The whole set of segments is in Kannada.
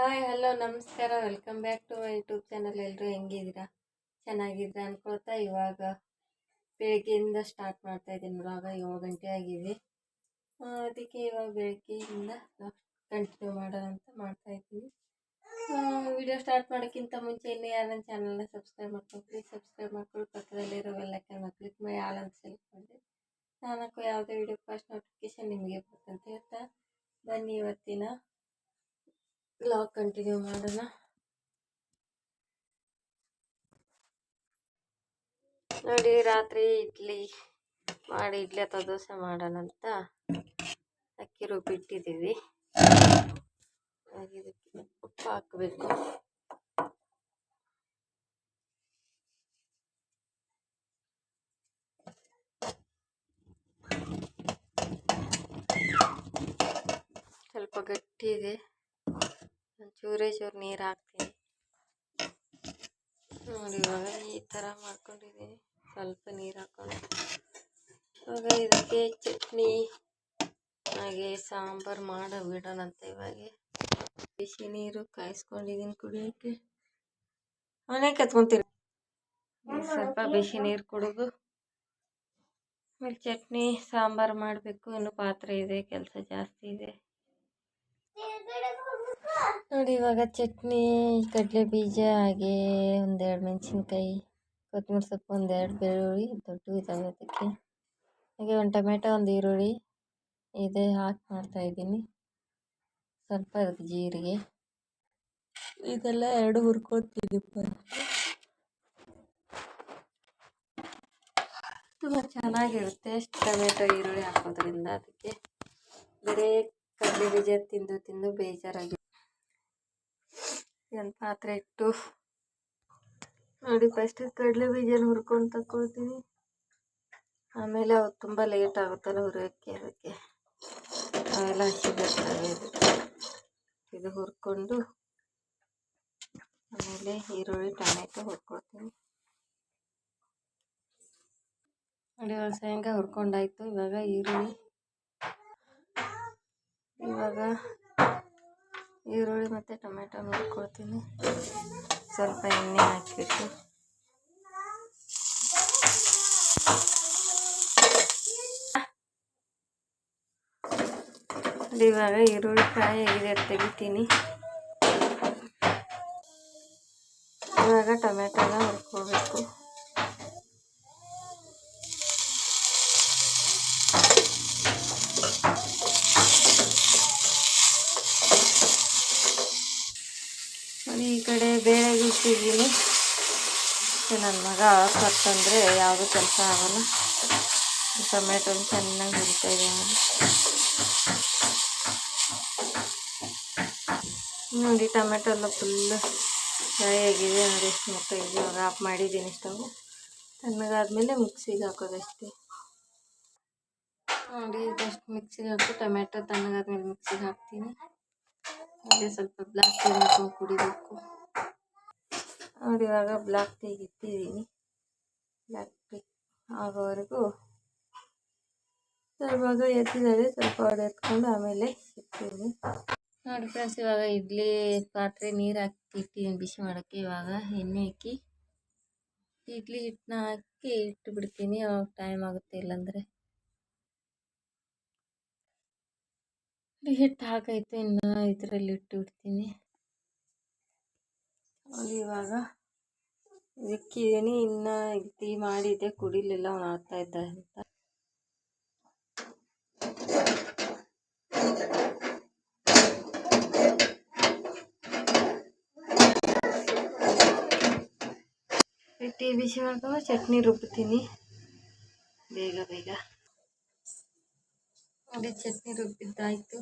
ಹಾಯ್, ಹಲೋ, ನಮಸ್ಕಾರ. Welcome back to my YouTube channel. ಎಲ್ಲರೂ ಹೆಂಗಿದ್ದೀರಾ? ಚೆನ್ನಾಗಿದ್ದೀರಾ ಅನ್ಕೊಳ್ತಾ ಇವಾಗ ಬೆಳಗ್ಗೆಯಿಂದ ಸ್ಟಾರ್ಟ್ ಮಾಡ್ತಾ ಇದ್ದೀನಿ ಇವಾಗ ಏಳು ಗಂಟೆ ಆಗಿದೆ ಅದಕ್ಕೆ ಇವಾಗ ಬೆಳಗ್ಗೆಯಿಂದ ಕಂಟಿನ್ಯೂ ಮಾಡೋಣ ಅಂತ ಮಾಡ್ತಾ ಇದ್ದೀನಿ. ವಿಡಿಯೋ ಸ್ಟಾರ್ಟ್ ಮಾಡೋಕ್ಕಿಂತ ಮುಂಚೆ ಇನ್ನೂ ಯಾರು ನನ್ನ ಚಾನಲ್ನ ಸಬ್ಸ್ಕ್ರೈಬ್ ಪ್ಲೀಸ್ ಸಬ್ಸ್ಕ್ರೈಬ್ ಮಾಡ್ಕೊಂಡು ಪಕ್ಕದಲ್ಲಿರೋ ಬೆಲ್ಲೈಕನ್ನ ಕ್ಲಿಕ್ ಮಾಡಿ, ಆಲ್ ಅಂತ ಸೆಲೆಕ್ಟ್ ಮಾಡಿದೆ ನಾಲ್ಕು ಯಾವುದೇ ವಿಡಿಯೋ ಫಸ್ಟ್ ನೋಟಿಫಿಕೇಶನ್ ನಿಮಗೆ ಬರ್ತಂತ ಹೇಳ್ತಾ ಬನ್ನಿ ಇವತ್ತಿನ ಬ್ಲಾಗ್ ಕಂಟಿನ್ಯೂ ಮಾಡೋಣ ನೋಡಿ, ರಾತ್ರಿ ಇಡ್ಲಿ ಮಾಡಿ, ಇಡ್ಲಿ ಅಥವಾ ದೋಸೆ ಮಾಡೋಣ ಅಂತ ಅಕ್ಕಿ ರುಬ್ಬಿಟ್ಟಿದ್ದೀವಿ ಉಪ್ಪು ಹಾಕಬೇಕು. ಸ್ವಲ್ಪ ಗಟ್ಟಿ ಇದೆ. ಚೂರೇ ಚೂರು ನೀರು ಹಾಕ್ತೀನಿ. ನೋಡಿ ಇವಾಗ ಈ ಥರ ಮಾಡ್ಕೊಂಡಿದ್ದೀನಿ ಸ್ವಲ್ಪ ನೀರು ಹಾಕೊಂಡು. ಇವಾಗ ಇದಕ್ಕೆ ಚಟ್ನಿ, ಹಾಗೆ ಸಾಂಬಾರು ಮಾಡೋ ಬಿಡೋಣಂತೆ ಇವಾಗ. ಬಿಸಿ ನೀರು ಕಾಯಿಸ್ಕೊಂಡಿದ್ದೀನಿ ಕುಡಿಯೋಕ್ಕೆ ಮನೆಗೆ ಕತ್ಕೊತೀನಿ ಸ್ವಲ್ಪ ಬಿಸಿ ನೀರು ಕುಡಿದು. ಆಮೇಲೆ ಚಟ್ನಿ, ಸಾಂಬಾರು ಮಾಡಬೇಕು. ಇನ್ನು ಪಾತ್ರೆ ಇದೆ, ಕೆಲಸ ಜಾಸ್ತಿ ಇದೆ. ನೋಡಿ ಇವಾಗ ಚಟ್ನಿ ಕಡಲೆ ಬೀಜ ಹಾಗೆ ಒಂದೆರಡು ಮೆಣಸಿನ್ಕಾಯಿ ಕೊತ್ತಂಬರಿ ಸೊಪ್ಪು ಒಂದೆರಡು ಬೆಳ್ಳುಳ್ಳಿ ದೊಡ್ಡ ಇದ್ದಾವೆ ಅದಕ್ಕೆ. ಹಾಗೆ ಒಂದು ಟೊಮೆಟೊ ಒಂದು ಈರುಳ್ಳಿ ಇದೆ ಹಾಕಿ ಮಾಡ್ತಾ ಇದ್ದೀನಿ. ಸ್ವಲ್ಪ ಅದಕ್ಕೆ ಜೀರಿಗೆ. ಇದೆಲ್ಲ ಎರಡು ಹುರ್ಕೊತೀನಿ ತುಂಬ ಚೆನ್ನಾಗಿರುತ್ತೆ ಟೊಮೆಟೊ ಈರುಳ್ಳಿ ಹಾಕೋದ್ರಿಂದ ಅದಕ್ಕೆ. ಬರೀ ಕಡಲೆ ಬೀಜ ತಿಂದು ತಿಂದು ಬೇಜಾರಾಗಿ ಒಂದು ಪಾತ್ರೆ ಇಟ್ಟು ನೋಡಿ ಫಸ್ಟ್ ಕಡಲೆ ಬೀಜನ ಹುರ್ಕೊಂಡು ತಗೊಳ್ತೀನಿ ಆಮೇಲೆ ಅವು ತುಂಬ ಲೇಟ್ ಆಗುತ್ತಲ್ಲ ಹುರಿಯೋಕ್ಕೆ, ಅದಕ್ಕೆ ಅವೆಲ್ಲ ಹಸಿ ಬರ್ತವೆ ಇದು. ಹುರ್ಕೊಂಡು ಆಮೇಲೆ ಈರುಳ್ಳಿ, ಟೊಮೆಟೊ ಹುರ್ಕೊಳ್ತೀನಿ. ನೋಡಿ ಒಂದು ಶೇಂಗಾ ಹುರ್ಕೊಂಡಾಯ್ತು ಇವಾಗ ಈರುಳ್ಳಿ, ಇವಾಗ ಈರುಳ್ಳಿ ಮತ್ತು ಟೊಮೆಟೊ ಹುರ್ಕೊಳ್ತೀನಿ ಸ್ವಲ್ಪ ಎಣ್ಣೆ ಹಾಕಿಬಿಟ್ಟು ಇವಾಗ ಈರುಳ್ಳಿ ಕಾಯಿ ಆಗಿದೆ ತೆಗಿತೀನಿ. ಇವಾಗ ಟೊಮೆಟೊನ ಹುರ್ಕೋಬೇಕು ನೋಡಿ ಈ ಕಡೆ ಬೇಳೆ ಇಟ್ಟಿದ್ದೀನಿ ನನ್ನ ಮಗ ಕತ್ತಂದರೆ ಯಾವುದೂ ಕೆಲಸ ಆಗಲ್ಲ. ಟೊಮೆಟೊ ಚೆನ್ನಾಗಿ ಹುರಿತಾ ಇದ್ದೀನಿ ನೋಡಿ. ಟೊಮೆಟೊ ಎಲ್ಲ ಫುಲ್ಲು ಫ್ರೈ ಆಗಿದೆ ನೋಡಿ. ಮೆತ್ತಗಿದೆ ಇವಾಗ ಆಫ್ ಮಾಡಿದ್ದೀನಿ ಸ್ಟವ್ ತಣ್ಣಗಾದ್ಮೇಲೆ ಮಿಕ್ಸಿಗೆ ಹಾಕೋದಷ್ಟೇ. ನೋಡಿ ಜಸ್ಟ್ ಮಿಕ್ಸಿಗೆ ಹಾಕಿ ಟೊಮೆಟೊ ತಣ್ಣಗಾದ್ಮೇಲೆ ಮಿಕ್ಸಿಗೆ ಹಾಕ್ತೀನಿ. ಅದೇ ಸ್ವಲ್ಪ ಬ್ಲ್ಯಾಕ್ ಟೀ ಕುಡಿಬೇಕು. ನೋಡಿ ಇವಾಗ ಬ್ಲ್ಯಾಕ್ ಟೀ ಇಟ್ಟಿದ್ದೀನಿ. ಬ್ಲ್ಯಾಕ್ ಟೀ ಆಗೋವರೆಗೂ ಇವಾಗ ಎತ್ತಿದ್ದಾರೆ ಸ್ವಲ್ಪ ಹೊಡೆ ಎತ್ಕೊಂಡು ಆಮೇಲೆ ಇಡ್ತೀನಿ ನೋಡಿ ಫ್ರೆಂಡ್ಸ್ ಇವಾಗ ಇಡ್ಲಿ ಪಾತ್ರೆ ನೀರು ಹಾಕಿ ಇಟ್ಟಿದ್ದೀನಿ, ಬಿಸಿ ಮಾಡೋಕ್ಕೆ. ಇವಾಗ ಎಣ್ಣೆ ಹಾಕಿ, ಇಡ್ಲಿ ಹಿಟ್ಟನ್ನ ಹಾಕಿ ಇಟ್ಟು ಬಿಡ್ತೀನಿ ಅವಾಗ ಟೈಮ್ ಆಗುತ್ತೆ ಇಲ್ಲಾಂದರೆ. ಹಿಟ್ಟು ಹಾಕೈತೆ, ಇನ್ನು ಇದರಲ್ಲಿ ಇಟ್ಟು ಬಿಡ್ತೀನಿ ಇವಾಗ ಇಕ್ಕಿದ್ದೀನಿ ಇನ್ನು ಟೀ ಮಾಡಿದ್ದೆ, ಕುಡಿಲಿಲ್ಲ, ಅವನು ಆಗ್ತಾ ಇದ್ದ ಅಂತ. ಟೀ ಬಿಸಿ ಮಾಡ್ಕೊಂಡು ಚಟ್ನಿ ರುಬ್ತೀನಿ. ಬೇಗ ಬೇಗ. ನೋಡಿ, ಚಟ್ನಿ ರುಬ್ಬಿದ್ದಾಯಿತು.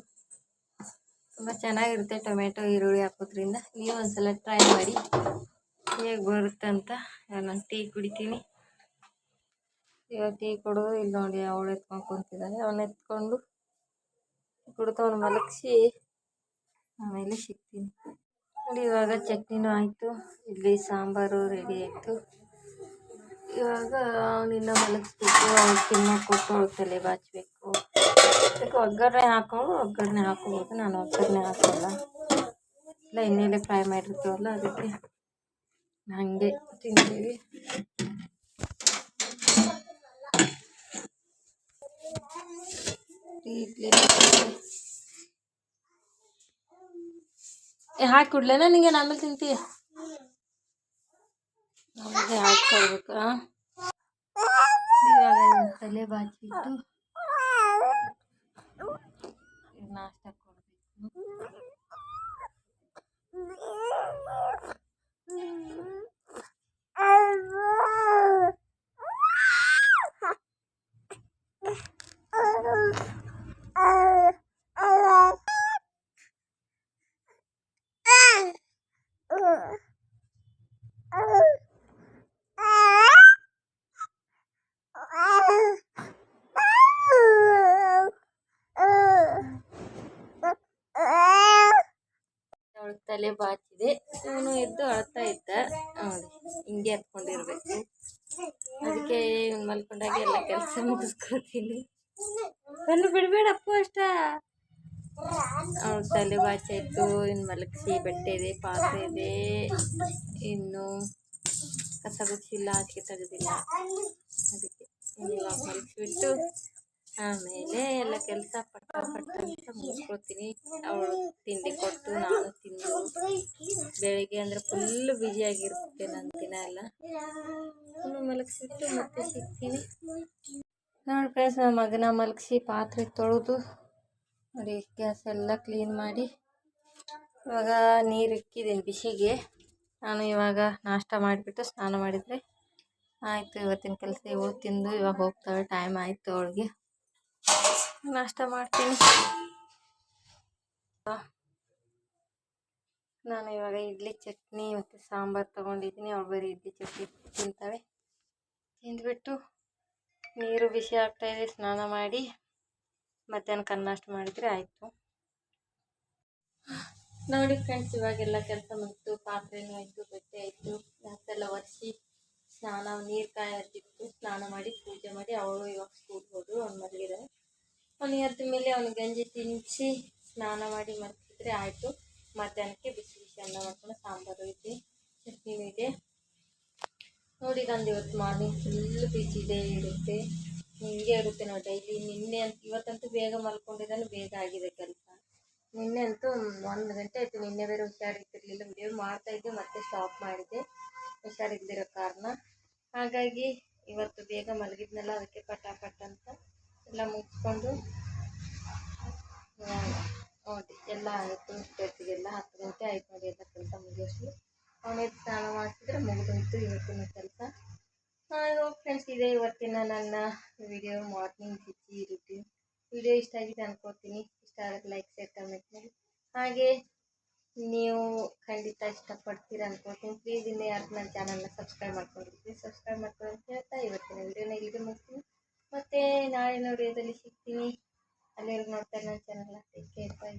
ತುಂಬ ಚೆನ್ನಾಗಿರುತ್ತೆ ಟೊಮೆಟೊ, ಈರುಳ್ಳಿ ಹಾಕೋದ್ರಿಂದ. ನೀವು ಒಂದ್ಸಲ ಟ್ರೈ ಮಾಡಿ ಹೇಗೆ ಅಂತ ನಾನು ಟೀ ಕುಡಿತೀನಿ. ಇವಾಗ ಟೀ ಕೊಡೋದು ಇಲ್ಲಿ ನೋಡಿ ಅವಳು ಎತ್ಕೊಂಡು ಕುಂತಿದ್ದಾಳೆ ಅವನ್ನ ಎತ್ಕೊಂಡು ಕುಡ್ಕೊಂಡು ಮಲಗಿಸಿ ಆಮೇಲೆ ಸಿಗ್ತೀನಿ. ನೋಡಿ, ಇವಾಗ ಚಟ್ನಿನೂ ಆಯಿತು. ಇಲ್ಲಿ ಸಾಂಬಾರು ರೆಡಿ ಆಯಿತು. ಇವಾಗ ಅವನಿನ್ನ ಮಲಗಿಸ್ಬೇಕು. ಅವ್ನು ತಿನ್ನೋಕೆ ಕೊಟ್ಟು ತಲೆ ಅದಕ್ಕೆ ಒಗ್ಗರಣೆ ಹಾಕೊಂಡು ಒಗ್ಗರಣೆ ಹಾಕೋಬೋದು. ನಾನು ಒಗ್ಗರಣೆ ಹಾಕೋಲ್ಲ. ಇಲ್ಲ ಎಣ್ಣೆಲೆ ಫ್ರೈ ಮಾಡಿರ್ತೀವಲ್ಲ, ಅದಕ್ಕೆ ಹಾಗೆ ತಿಂತೀವಿ. ಹಾಕಿ ಕೊಡ್ಲೇನ ನಿಂಗೆ? ಆಮೇಲೆ ತಿಂತೀಯ? ಹಾಕಿ ಕೊಡ್ಬೇಕು? ತಲೆ ಬಾಚಿಟ್ಟು ನಾಷ್ಟ ಕೊಡಬೇಕು ತಲೆ ಬಾಚಿದೆ. ಇವನು ಎದ್ದು ಅಳ್ತಾ ಇದ್ದ. ಹಿಂಗೆ ಹತ್ಕೊಂಡಿರ್ಬೇಕು ಅದಕ್ಕೆ ಇವ್ನು ಮಲ್ಕೊಂಡಾಗ ಎಲ್ಲ ಕೆಲಸ ಮುಗಿಸ್ಕೊತೀನಿ. ಕಣ್ಣು ಬಿಡಬೇಡಪ್ಪ ಅಷ್ಟ. ಅವಳ ತಲೆ ಬಾಚಾಯ್ತು ಇನ್ನು ಮಲಗಿಸಿ, ಬಟ್ಟೆ ಇದೆ, ಪಾತ್ರೆ ಇದೆ. ಇನ್ನು ಕಸ ಗುಚ್ಚಿಲ್ಲ ಅದಕ್ಕೆ ತೆಗೆದಿಲ್ಲ. ಅದಕ್ಕೆ ಮಲಗಿಸ್ಬಿಟ್ಟು ಆಮೇಲೆ ಎಲ್ಲ ಕೆಲಸ ಪಟ್ಟ ಪಟ್ಟ ಅಂತ ಮುಗಿಸ್ಕೊಳ್ತೀನಿ ಅವಳು ತಿಂಡಿ ಕೊಟ್ಟು ನಾನು ತಿಂದು ಬೆಳಿಗ್ಗೆ ಅಂದರೆ ಫುಲ್ ಬ್ಯುಸಿಯಾಗಿರುತ್ತೆ ನನ್ನ ದಿನ ಎಲ್ಲ. ಫುಲ್ಲು ಮಲಗಿಸ್ಬಿಟ್ಟು ಮತ್ತೆ ಸಿಗ್ತೀನಿ. ನೋಡಿ ಫ್ರೆಂಡ್ಸ್ ನನ್ನ ಮಗನ ಮಲಗಿಸಿ ಪಾತ್ರೆ ತೊಳೆದು ನೋಡಿ ಗ್ಯಾಸ್ ಎಲ್ಲ ಕ್ಲೀನ್ ಮಾಡಿ. ಇವಾಗ ನೀರು ಇಕ್ಕಿದ್ದೀನಿ ಬಿಸಿಗೆ. ನಾನು ಇವಾಗ ನಾಷ್ಟ ಮಾಡಿಬಿಟ್ಟು ಸ್ನಾನ ಮಾಡಿದರೆ ಆಯಿತು, ಇವತ್ತಿನ ಕೆಲಸ ಇವಳು ತಿಂದು ಇವಾಗ ಹೋಗ್ತಾಳೆ ಟೈಮ್ ಆಯಿತು ಅವಳಿಗೆ. ನಾಷ್ಟ ಮಾಡ್ತೀನಿ. ನಾನು ಇವಾಗ ಇಡ್ಲಿ ಚಟ್ನಿ ಮತ್ತು ಸಾಂಬಾರು ತೊಗೊಂಡಿದ್ದೀನಿ. ಅವಳು ಬರೀ ಇಡ್ಲಿ ಚಟ್ನಿ ತಿಂತಾಳೆ ತಿಂದುಬಿಟ್ಟು ನೀರು ಬಿಸಿ ಆಗ್ತಾಯಿದೆ ಸ್ನಾನ ಮಾಡಿ ಮಧ್ಯಾಹ್ನ ಕನ್ನಾಷ್ಟ ಮಾಡಿದರೆ ಆಯಿತು. ನೋಡಿ ಫ್ರೆಂಡ್ಸ್ ಇವಾಗೆಲ್ಲ ಕೆಲಸ ಮುಗಿತು ಪಾತ್ರೆನೂ ಆಯಿತು, ಬಟ್ಟೆ ಆಯಿತು ಮತ್ತೆಲ್ಲ ಒರೆಸಿ ಸ್ನಾನ ನೀರು ಕಾಯೋದಿತ್ತು ಸ್ನಾನ ಮಾಡಿ ಪೂಜೆ ಮಾಡಿ. ಅವಳು ಇವಾಗ ಸ್ಕೂಲ್ಗೆ ಹೋದ್ರು ಅವ್ನು ಮಲಗಿದ್ದಾನೆ ಅವ್ನು ಎದ್ದ ಮೇಲೆ ಅವನು ಗಂಜಿ ತಿನ್ನಿಸಿ ಸ್ನಾನ ಮಾಡಿ ಮಲಗಿದ್ರೆ ಆಯಿತು. ಮಧ್ಯಾಹ್ನಕ್ಕೆ ಬಿಸಿ ಬಿಸಿ ಅನ್ನ ಮಾಡ್ಕೊಂಡು ಸಾಂಬಾರು ಇದೆ, ಚಟ್ನಿ ಇದೆ. ನೋಡಿ ನಂದು ಇವತ್ತು ಮಾರ್ನಿಂಗ್ ಫುಲ್ ಇದೆ, ಇರುತ್ತೆ. ಹಿಂಗೆ ಇರುತ್ತೆ ನಾವು ಡೈಲಿ ನಿನ್ನೆ ಅಂತ, ಇವತ್ತಂತೂ ಬೇಗ ಮಲ್ಕೊಂಡಿದ್ದಾನೆ, ಬೇಗ ಆಗಿದೆ ಕೆಲಸ. ನಿನ್ನೆ ಅಂತೂ ಒಂದು ಗಂಟೆ ಆಯಿತು, ನಿನ್ನೆ ಬೇರೆ ಹುಷಾರಿದ್ದಿರಲಿಲ್ಲ ವಿಡಿಯೋ ಮಾಡ್ತಾಯಿದ್ದೆ ಮತ್ತೆ ಸ್ಟಾಪ್ ಮಾಡಿದ್ದೆ ಹುಷಾರಿದ್ದಿರೋ ಕಾರಣ. ಹಾಗಾಗಿ ಇವತ್ತು ಬೇಗ ಮಲಗಿದ್ನಲ್ಲ, ಅದಕ್ಕೆ ಪಟ ಪಟ್ ಅಂತ ಎಲ್ಲ ಮುಗಿಸ್ಕೊಂಡು ನೋಡಿ ಎಲ್ಲ ಆಯಿತು ಎಲ್ಲ ಹತ್ತು ಗಂಟೆ ಆಯ್ತು ನೋಡಿ ಎಲ್ಲ ಕೆಲಸ ಮುಗಿಸಿ ಅವನಿಗೆ ಸ್ನಾನ ಮಾಡಿಸಿದ್ರೆ ಮುಗಿದೋಯ್ತು ಇವತ್ತಿನ ಕೆಲಸ. ಫ್ರೆಂಡ್ಸ್ ಇದೆ. ಇವತ್ತಿನ ನನ್ನ video morning busy routine video ಇಷ್ಟ ಆಗಿದೆ ಅನ್ಕೋತೀನಿ. ಇಷ್ಟ ಆದ್ರೆ ಲೈಕ್ ಶೇರ್ ಕಮೆಂಟ್ ಮಾಡಿ. ಹಾಗೆ ನೀವು ಖಂಡಿತ ಇಷ್ಟಪಡ್ತೀರ ಅನ್ಕೋತೀನಿ. ಪ್ಲೀಸ್ ಇನ್ನೇ ಯಾರು ನನ್ನ ಚಾನಲ್ನ ಸಬ್ಸ್ಕ್ರೈಬ್ ಮಾಡ್ಕೊಂಡಿರ್ತೀನಿ ಸಬ್ಸ್ಕ್ರೈಬ್ ಮಾಡ್ಕೊಂಡು ಅಂತ ಹೇಳ್ತಾ ಇವತ್ತಿನ ವಿಡಿಯೋನ ಇಲ್ಲಿಗೆ ಮುಗ್ತೀನಿ ಮತ್ತೆ ನಾಳೆ ನೋಡಿ ಅದರಲ್ಲಿ ಸಿಗ್ತೀನಿ. ಅಲ್ಲಿ ನೋಡ್ತಾರೆ ನನ್ನ ಚಾನಲ್ನ ಟೇಕ್ ಕೇರ್ ಬಾಯ್